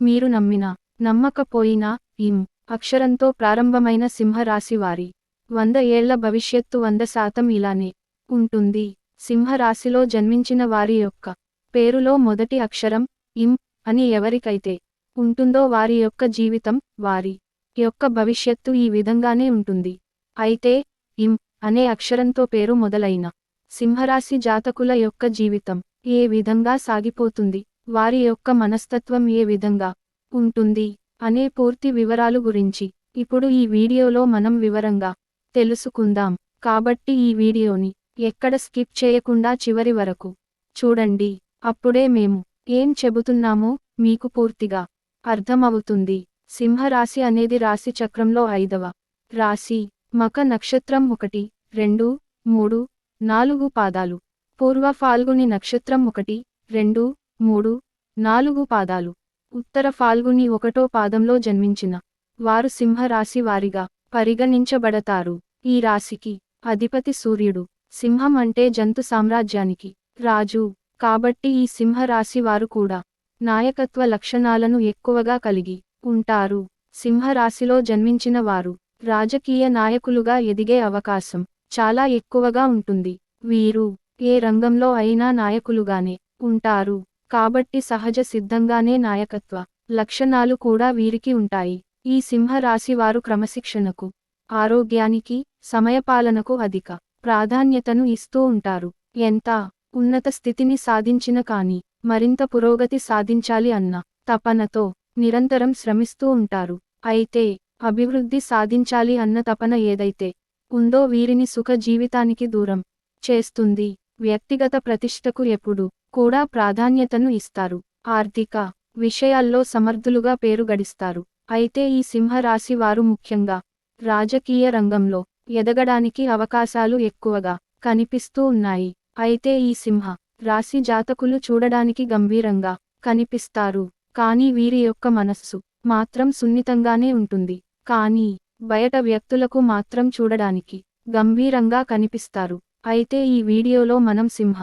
మీరు నమ్మినా నమ్మకపోయినా ఇం అక్షరంతో ప్రారంభమైన సింహరాశివారి. వంద ఏళ్ళ భవిష్యత్తు వంద శాతం ఇలానే ఉంటుంది. సింహరాశిలో జన్మించిన వారి యొక్క పేరులో మొదటి అక్షరం ఇం అని ఎవరికైతే ఉంటుందో వారి యొక్క జీవితం వారి యొక్క భవిష్యత్తు ఈ విధంగానే ఉంటుంది. అయితే ఇం అనే అక్షరంతో పేరు మొదలైన సింహరాశి జాతకుల యొక్క జీవితం ఏ విధంగా సాగిపోతుంది? వారి యొక్క మనస్తత్వం ఏ విధంగా ఉంటుంది అనే పూర్తి వివరాలు గురించి. ఇప్పుడు ఈ వీడియోలో మనం వివరంగా తెలుసుకుందాం. కాబట్టి ఈ వీడియోని ఎక్కడ స్కిప్ చేయకుండా చివరి వరకు చూడండి. అప్పుడే మేము ఏం చెబుతున్నామో మీకు పూర్తిగా అర్థమవుతుంది. సింహరాశి అనేది రాశి చక్రంలో ఐదవ రాశి. మక నక్షత్రం ఒకటి రెండు మూడు నాలుగు పాదాలు. పూర్వ ఫాల్గుని నక్షత్రం ఒకటి రెండు మూడు నాలుగు పాదాలు. ఉత్తర ఫాల్గుని ఒకటో పాదంలో జన్మించిన. వారు సింహరాశి వారిగా పరిగణించబడతారు. ఈ రాశికి అధిపతి సూర్యుడు. సింహం అంటే జంతు సామ్రాజ్యానికి రాజు. కాబట్టి ఈ సింహరాశి వారు కూడా నాయకత్వ లక్షణాలను ఎక్కువగా కలిగి ఉంటారు. సింహరాశిలో జన్మించిన వారు రాజకీయ నాయకులుగా ఎదిగే అవకాశం చాలా ఎక్కువగా ఉంటుంది. వీరు ఏ రంగంలో అయినా నాయకులుగానే ఉంటారు. కాబట్టి సహజ సిద్ధంగానే నాయకత్వ లక్షణాలు కూడా వీరికి ఉంటాయి. ఈ సింహరాశి వారు క్రమశిక్షణకు ఆరోగ్యానికి సమయపాలనకు అధిక ప్రాధాన్యతను ఇస్తూ ఉంటారు. ఎంత ఉన్నత స్థితిని సాధించిన కాని మరింత పురోగతి సాధించాలి అన్న తపనతో నిరంతరం శ్రమిస్తూ ఉంటారు. అయితే అభివృద్ధి సాధించాలి అన్న తపన ఏదైతే ఉందో వీరిని సుఖ జీవితానికి దూరం చేస్తుంది. వ్యక్తిగత ప్రతిష్టకు ఎప్పుడు కూడా ప్రాధాన్యతను ఇస్తారు. ఆర్థిక విషయాల్లో సమర్థులుగా పేరు గడిస్తారు. అయితే ఈ సింహరాశి వారు ముఖ్యంగా రాజకీయ రంగంలో ఎదగడానికి అవకాశాలు ఎక్కువగా కనిపిస్తూ ఉన్నాయి. అయితే ఈ సింహ రాశి జాతకులు చూడడానికి గంభీరంగా కనిపిస్తారు. కానీ వీరి యొక్క మనస్సు మాత్రం సున్నితంగానే ఉంటుంది. కానీ బయట వ్యక్తులకు మాత్రం చూడడానికి గంభీరంగా కనిపిస్తారు. అయితే ఈ వీడియోలో మనం సింహ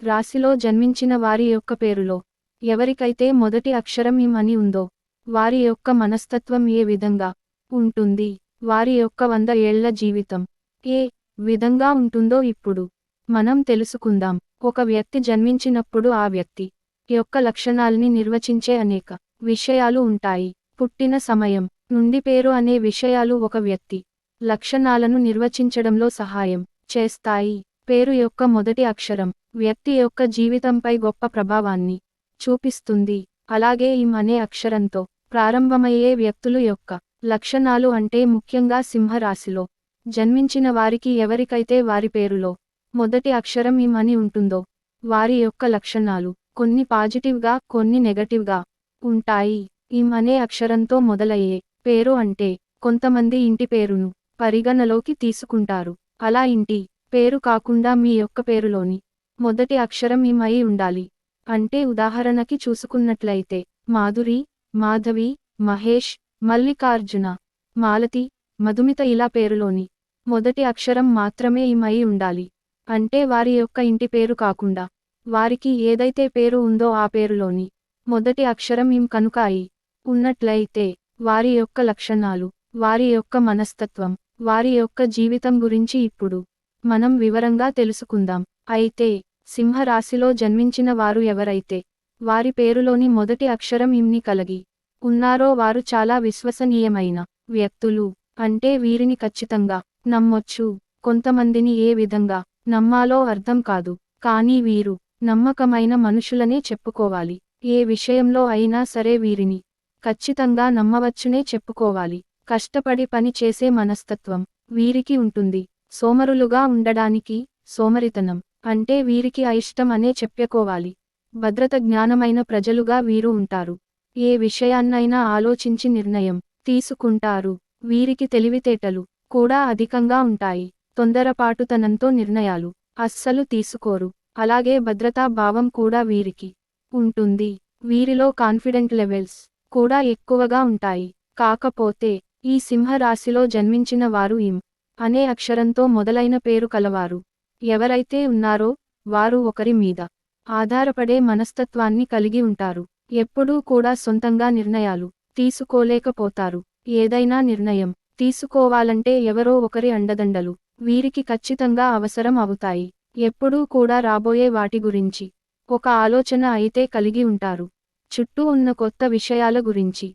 రాశిలో జన్మించిన వారి యొక్క పేరులో. ఎవరికైతే మొదటి అక్షరం ఇం అని ఉందో వారి యొక్క మనస్తత్వం ఏ విధంగా ఉంటుంది? వారి యొక్క వంద ఏళ్ళ జీవితం ఏ విధంగా ఉంటుందో ఇప్పుడు మనం తెలుసుకుందాం. ఒక వ్యక్తి జన్మించినప్పుడు ఆ వ్యక్తి యొక్క లక్షణాల్ని నిర్వచించే అనేక విషయాలు ఉంటాయి. పుట్టిన సమయం నుండి పేరు అనే విషయాలు ఒక వ్యక్తి లక్షణాలను నిర్వచించడంలో సహాయం చేస్తాయి. పేరు యొక్క మొదటి అక్షరం వ్యక్తి యొక్క జీవితంపై గొప్ప ప్రభావాన్ని చూపిస్తుంది. అలాగే ఇం అనే అక్షరంతో ప్రారంభమయ్యే వ్యక్తులు యొక్క లక్షణాలు అంటే ముఖ్యంగా సింహరాశిలో జన్మించిన వారికి ఎవరికైతే వారి పేరులో మొదటి అక్షరం ఇం అని ఉంటుందో వారి యొక్క లక్షణాలు కొన్ని పాజిటివ్గా కొన్ని నెగటివ్గా ఉంటాయి. ఇం అనే అక్షరంతో మొదలయ్యే పేరు అంటే కొంతమంది ఇంటి పేరును పరిగణలోకి తీసుకుంటారు. అలా ఇంటి పేరు కాకుండా మీ యొక్క పేరులోని మొదటి అక్షరం ఇం అయి ఉండాలి. అంటే ఉదాహరణకి చూసుకున్నట్లయితే మాధురి మాధవి మహేష్ మల్లికార్జున మాలతి మధుమిత ఇలా పేరులోని మొదటి అక్షరం మాత్రమే ఇం అయి ఉండాలి. అంటే వారి యొక్క ఇంటి పేరు కాకుండా వారికి ఏదైతే పేరు ఉందో ఆ పేరులోని మొదటి అక్షరం ఇం కనుక అయి ఉన్నట్లయితే వారి యొక్క లక్షణాలు వారి యొక్క మనస్తత్వం వారి యొక్క జీవితం గురించి ఇప్పుడు మనం వివరంగా తెలుసుకుందాం. అయితే సింహరాశిలో జన్మించిన వారు ఎవరైతే వారి పేరులోని మొదటి అక్షరం ఇమ్ని కలిగి ఉన్నారో వారు చాలా విశ్వసనీయమైన వ్యక్తులు. అంటే వీరిని ఖచ్చితంగా నమ్మొచ్చు. కొంతమందిని ఏ విధంగా నమ్మాలో అర్థం కాదు. కానీ వీరు నమ్మకమైన మనుషులనే చెప్పుకోవాలి. ఏ విషయంలో అయినా సరే వీరిని ఖచ్చితంగా నమ్మవచ్చునే చెప్పుకోవాలి. కష్టపడి పని చేసే మనస్తత్వం వీరికి ఉంటుంది. సోమరులుగా ఉండడానికి సోమరితనం అంటే వీరికి అయిష్టం అనే చెప్పుకోవాలి. భద్రత జ్ఞానమైన ప్రజలుగా వీరు ఉంటారు. ఏ విషయాన్నైనా ఆలోచించి నిర్ణయం తీసుకుంటారు. వీరికి తెలివితేటలు కూడా అధికంగా ఉంటాయి. తొందరపాటుతనంతో నిర్ణయాలు అస్సలు తీసుకోరు. అలాగే భద్రతా భావం కూడా వీరికి ఉంటుంది. వీరిలో కాన్ఫిడెంట్ లెవెల్స్ కూడా ఎక్కువగా ఉంటాయి. కాకపోతే ఈ సింహరాశిలో జన్మించిన వారు ఇం అనే అక్షరంతో మొదలైన పేరు కలవారు. ఎవరైతే ఉన్నారో వారు ఒకరి మీద ఆధారపడే మనస్తత్వాన్ని కలిగి ఉంటారు. ఎప్పుడూ కూడా సొంతంగా నిర్ణయాలు తీసుకోలేకపోతారు. ఏదైనా నిర్ణయం తీసుకోవాలంటే ఎవరో ఒకరి అండదండలు వీరికి ఖచ్చితంగా అవసరం అవుతాయి. ఎప్పుడూ కూడా రాబోయే వాటి గురించి ఒక ఆలోచన అయితే కలిగి ఉంటారు. చుట్టూ ఉన్న కొత్త విషయాల గురించి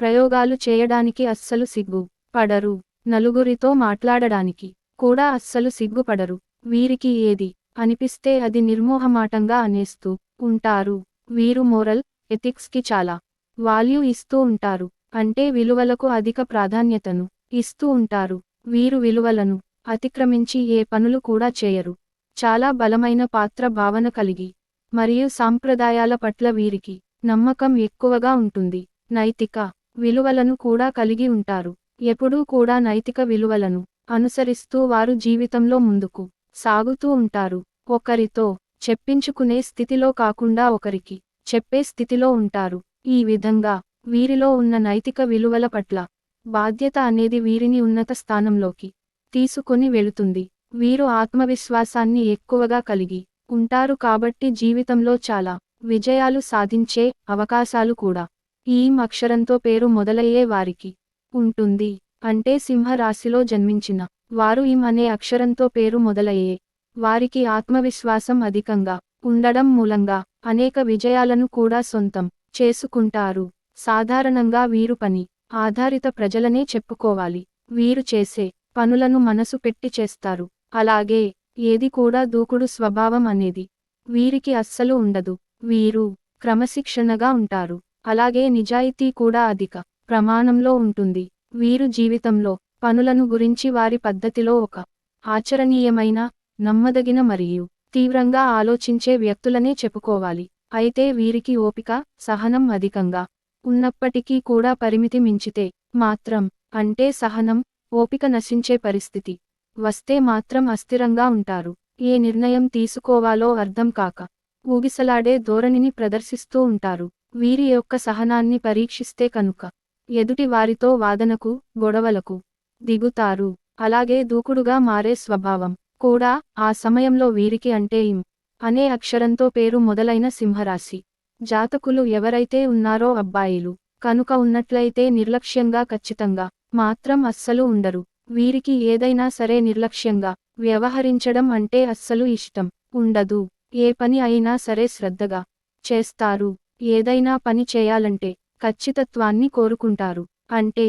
ప్రయోగాలు చేయడానికి అస్సలు సిగ్గు పడరు. నలుగురితో మాట్లాడడానికి కూడా అస్సలు సిగ్గుపడరు. వీరికి ఏది అనిపిస్తే అది నిర్మోహమాటంగా అనేస్తూ ఉంటారు. వీరు మోరల్ ఎథిక్స్కి చాలా వాల్యూ ఇస్తూ ఉంటారు. అంటే విలువలకు అధిక ప్రాధాన్యతను ఇస్తూ ఉంటారు. వీరు విలువలను అతిక్రమించి ఏ పనులు కూడా చేయరు. చాలా బలమైన పాత్ర భావన కలిగి మరియు సాంప్రదాయాల పట్ల వీరికి నమ్మకం ఎక్కువగా ఉంటుంది. నైతిక విలువలను కూడా కలిగి ఉంటారు. ఎప్పుడూ కూడా నైతిక విలువలను అనుసరిస్తూ వారు జీవితంలో ముందుకు సాగుతూ ఉంటారు. ఒకరితో చెప్పించుకునే స్థితిలో కాకుండా ఒకరికి చెప్పే స్థితిలో ఉంటారు. ఈ విధంగా వీరిలో ఉన్న నైతిక విలువల పట్ల బాధ్యత అనేది వీరిని ఉన్నత స్థానంలోకి తీసుకొని వెళుతుంది. వీరు ఆత్మవిశ్వాసాన్ని ఎక్కువగా కలిగి ఉంటారు కాబట్టి జీవితంలో చాలా విజయాలు సాధించే అవకాశాలు కూడా ఈ అక్షరంతో పేరు మొదలయ్యే వారికి ఉంటుంది. అంటే సింహ రాశిలో జన్మించిన వారు ఇం అనే అక్షరంతో పేరు మొదలయ్యే వారికి ఆత్మవిశ్వాసం అధికంగా ఉండడం మూలంగా అనేక విజయాలను కూడా సొంతం చేసుకుంటారు. సాధారణంగా వీరు పని ఆధారిత ప్రజలనే చెప్పుకోవాలి. వీరు చేసే పనులను మనసు పెట్టి చేస్తారు. అలాగే ఏది కూడా దూకుడు స్వభావం అనేది వీరికి అస్సలు ఉండదు. వీరు క్రమశిక్షణగా ఉంటారు. అలాగే నిజాయితీ కూడా అధిక ప్రమాణంలో ఉంటుంది. వీరు జీవితంలో పనులను గురించి వారి పద్ధతిలో ఒక ఆచరణీయమైన నమ్మదగిన మరియు తీవ్రంగా ఆలోచించే వ్యక్తులనే చెప్పుకోవాలి. అయితే వీరికి ఓపిక సహనం అధికంగా ఉన్నప్పటికీ కూడా పరిమితి మించితే మాత్రం అంటే సహనం ఓపిక నశించే పరిస్థితి వస్తే మాత్రం అస్థిరంగా ఉంటారు. ఏ నిర్ణయం తీసుకోవాలో అర్థం కాక ఊగిసలాడే ధోరణిని ప్రదర్శిస్తూ ఉంటారు. వీరి యొక్క సహనాన్ని పరీక్షిస్తే కనుక ఎదుటి వారితో వాదనకు గొడవలకు దిగుతారు. అలాగే దూకుడుగా మారే స్వభావం కూడా ఆ సమయంలో వీరికి అంటే ఇం అనే అక్షరంతో పేరు మొదలైన సింహరాశి. జాతకులు ఎవరైతే ఉన్నారో అబ్బాయిలు కనుక ఉన్నట్లయితే నిర్లక్ష్యంగా ఖచ్చితంగా మాత్రం అస్సలు ఉండరు. వీరికి ఏదైనా సరే నిర్లక్ష్యంగా వ్యవహరించడం అంటే అస్సలు ఇష్టం ఉండదు. ఏ పని అయినా సరే శ్రద్ధగా చేస్తారు. ఏదైనా పని చేయాలంటే ఖచ్చితత్వాన్ని కోరుకుంటారు. అంటే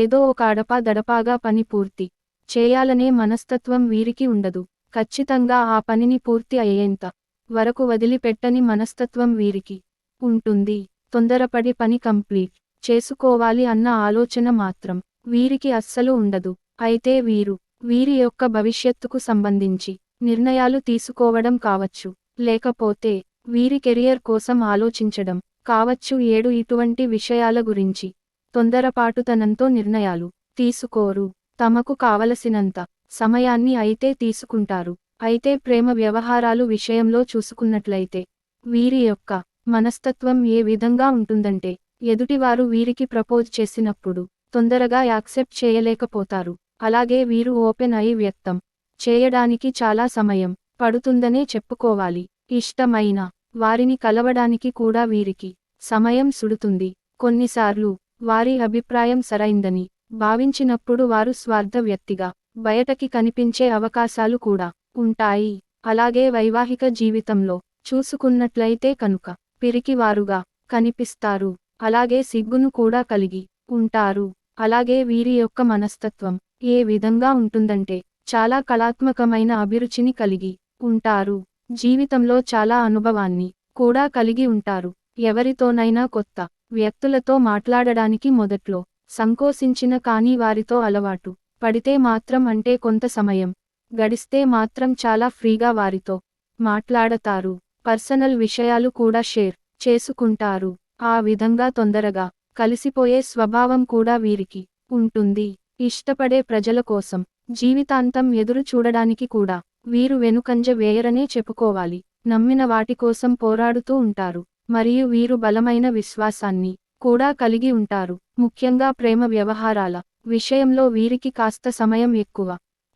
ఏదో ఒక అడపా దడపాగా పని పూర్తి. చేయాలనే మనస్తత్వం వీరికి ఉండదు. ఖచ్చితంగా ఆ పనిని పూర్తి అయ్యేంత వరకు వదిలిపెట్టని మనస్తత్వం వీరికి ఉంటుంది. తొందరపడి పని కంప్లీట్ చేసుకోవాలి అన్న ఆలోచన మాత్రం వీరికి అస్సలు ఉండదు. అయితే వీరు వీరి యొక్క భవిష్యత్తుకు సంబంధించి నిర్ణయాలు తీసుకోవడం కావచ్చు. లేకపోతే వీరి కెరియర్ కోసం ఆలోచించడం కావచ్చు ఏడు ఇటువంటి విషయాల గురించి. తొందరపాటుతనంతో నిర్ణయాలు తీసుకోరు. తమకు కావలసినంత సమయాన్ని అయితే తీసుకుంటారు. అయితే ప్రేమ వ్యవహారాలు విషయంలో చూసుకున్నట్లయితే వీరి యొక్క మనస్తత్వం ఏ విధంగా ఉంటుందంటే ఎదుటివారు వీరికి ప్రపోజ్ చేసినప్పుడు తొందరగా యాక్సెప్ట్ చేయలేకపోతారు. అలాగే వీరు ఓపెన్ అయి వ్యక్తం చేయడానికి చాలా సమయం పడుతుందనే చెప్పుకోవాలి. ఇష్టమైన వారిని కలవడానికి కూడా వీరికి సమయం సుడుతుంది. కొన్నిసార్లు వారి అభిప్రాయం సరైందని భావించినప్పుడు వారు స్వార్థ వ్యక్తిగా బయటకి కనిపించే అవకాశాలు కూడా ఉంటాయి. అలాగే వైవాహిక జీవితంలో చూసుకున్నట్లయితే కనుక పిరికివారుగా కనిపిస్తారు. అలాగే సిగ్గును కూడా కలిగి ఉంటారు. అలాగే వీరి యొక్క మనస్తత్వం ఏ విధంగా ఉంటుందంటే చాలా కళాత్మకమైన అభిరుచిని కలిగి ఉంటారు. జీవితంలో చాలా అనుభవాన్ని కూడా కలిగి ఉంటారు. ఎవరితోనైనా కొత్త వ్యక్తులతో మాట్లాడడానికి మొదట్లో సంకోచించిన కానీ వారితో అలవాటు పడితే మాత్రం అంటే కొంత సమయం గడిస్తే మాత్రం చాలా ఫ్రీగా వారితో మాట్లాడతారు. పర్సనల్ విషయాలు కూడా షేర్ చేసుకుంటారు. ఆ విధంగా తొందరగా కలిసిపోయే స్వభావం కూడా వీరికి ఉంటుంది. ఇష్టపడే ప్రజల కోసం జీవితాంతం ఎదురు చూడడానికి కూడా వీరు వెనుకంజ వేయరనే చెప్పుకోవాలి. నమ్మిన వాటి కోసం పోరాడుతూ ఉంటారు. మరియు వీరు బలమైన విశ్వాసాన్ని కూడా కలిగి ఉంటారు. ముఖ్యంగా ప్రేమ వ్యవహారాల విషయంలో వీరికి కాస్త సమయం ఎక్కువ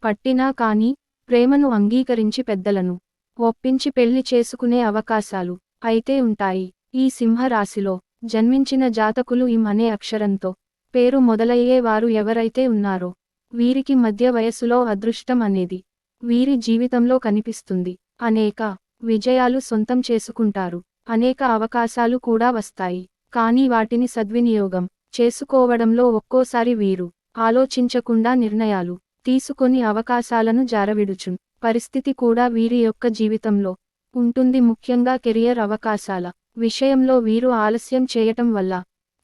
పట్టినా కానీ ప్రేమను అంగీకరించి పెద్దలను ఒప్పించి పెళ్ళి చేసుకునే అవకాశాలు అయితే ఉంటాయి. ఈ సింహరాశిలో జన్మించిన జాతకులు ఇం అనే అక్షరంతో పేరు మొదలయ్యే వారు ఎవరైతే ఉన్నారో వీరికి మధ్య వయస్సులో అదృష్టం అనేది వీరి జీవితంలో కనిపిస్తుంది. అనేక విజయాలు సొంతం చేసుకుంటారు. అనేక అవకాశాలు కూడా వస్తాయి. కానీ వాటిని సద్వినియోగం చేసుకోవడంలో ఒక్కోసారి వీరు ఆలోచించకుండా నిర్ణయాలు తీసుకొని అవకాశాలను జారవిడుచున్ పరిస్థితి కూడా వీరి యొక్క జీవితంలో ఉంటుంది. ముఖ్యంగా కెరియర్ అవకాశాల విషయంలో వీరు ఆలస్యం చేయటం వల్ల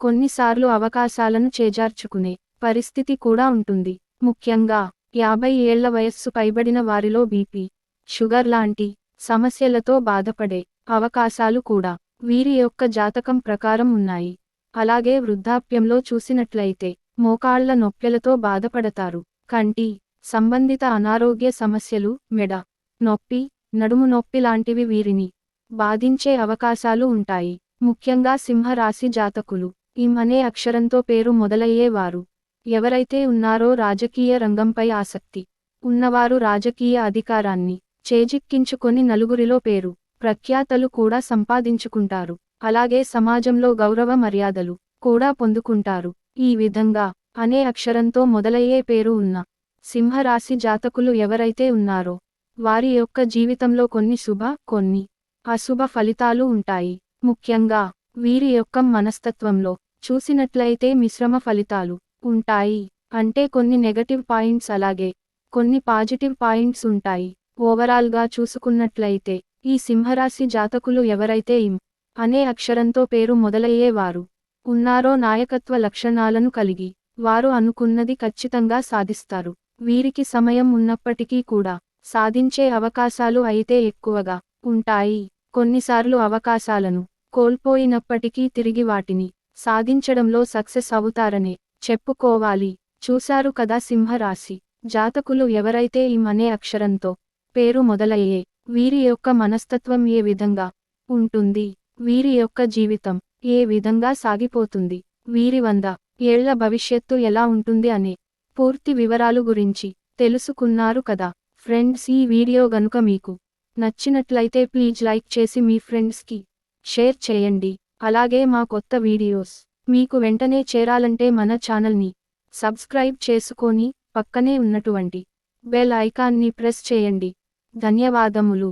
కొన్నిసార్లు అవకాశాలను చేజార్చుకునే పరిస్థితి కూడా ఉంటుంది. ముఖ్యంగా యాభై ఏళ్ళ వయస్సు పైబడిన వారిలో బీపీ షుగర్ లాంటి సమస్యలతో బాధపడే అవకాశాలు కూడా వీరి యొక్క జాతకం ప్రకారం ఉన్నాయి. అలాగే వృద్ధాప్యంలో చూసినట్లయితే మోకాళ్ళ నొప్పెలతో బాధపడతారు. కంటి సంబంధిత అనారోగ్య సమస్యలు మెడ నొప్పి నడుము నొప్పి లాంటివి వీరిని బాధించే అవకాశాలు ఉంటాయి. ముఖ్యంగా సింహరాశి జాతకులు ఇం అనే అక్షరంతో పేరు మొదలయ్యేవారు. ఎవరైతే ఉన్నారో రాజకీయ రంగంపై ఆసక్తి ఉన్నవారు రాజకీయ అధికారాన్ని చేజిక్కించుకొని నలుగురిలో పేరు ప్రఖ్యాతలు కూడా సంపాదించుకుంటారు. అలాగే సమాజంలో గౌరవ మర్యాదలు కూడా పొందుకుంటారు. ఈ విధంగా అనే అక్షరంతో మొదలయ్యే పేరు ఉన్న సింహరాశి జాతకులు ఎవరైతే ఉన్నారో వారి యొక్క జీవితంలో కొన్ని శుభ కొన్ని అశుభ ఫలితాలు ఉంటాయి. ముఖ్యంగా వీరి యొక్క మనస్తత్వంలో చూసినట్లయితే మిశ్రమ ఫలితాలు ఉంటాయి. అంటే కొన్ని నెగటివ్ పాయింట్స్ అలాగే కొన్ని పాజిటివ్ పాయింట్స్ ఉంటాయి. ఓవరాల్గా చూసుకున్నట్లయితే ఈ సింహరాశి జాతకులు ఎవరైతే ఇం అనే అక్షరంతో పేరు మొదలయ్యేవారు ఉన్నారో నాయకత్వ లక్షణాలను కలిగి వారు అనుకున్నది ఖచ్చితంగా సాధిస్తారు. వీరికి సమయం ఉన్నప్పటికీ కూడా సాధించే అవకాశాలు అయితే ఎక్కువగా ఉంటాయి. కొన్నిసార్లు అవకాశాలను కోల్పోయినప్పటికీ తిరిగి వాటిని సాధించడంలో సక్సెస్ అవుతారనే చెప్పుకోవాలి. చూశారు కదా సింహరాశి. జాతకులు ఎవరైతే ఇం అనే అక్షరంతో పేరు మొదలయ్యే వీరి యొక్క మనస్తత్వం ఏ విధంగా ఉంటుంది? వీరి యొక్క జీవితం ఏ విధంగా సాగిపోతుంది? వీరి వంద ఏళ్ళ భవిష్యత్తు ఎలా ఉంటుంది అనే పూర్తి వివరాలు గురించి తెలుసుకున్నారు కదా. ఫ్రెండ్స్ ఈ వీడియో గనుక మీకు నచ్చినట్లయితే ప్లీజ్ లైక్ చేసి మీ ఫ్రెండ్స్కి షేర్ చేయండి. అలాగే మా కొత్త వీడియోస్ మీకు వెంటనే చేరాలంటే మన ఛానల్ని సబ్స్క్రైబ్ చేసుకొని పక్కనే ఉన్నటువంటి బెల్ ఐకాన్ని ప్రెస్ చేయండి. ధన్యవాదములు.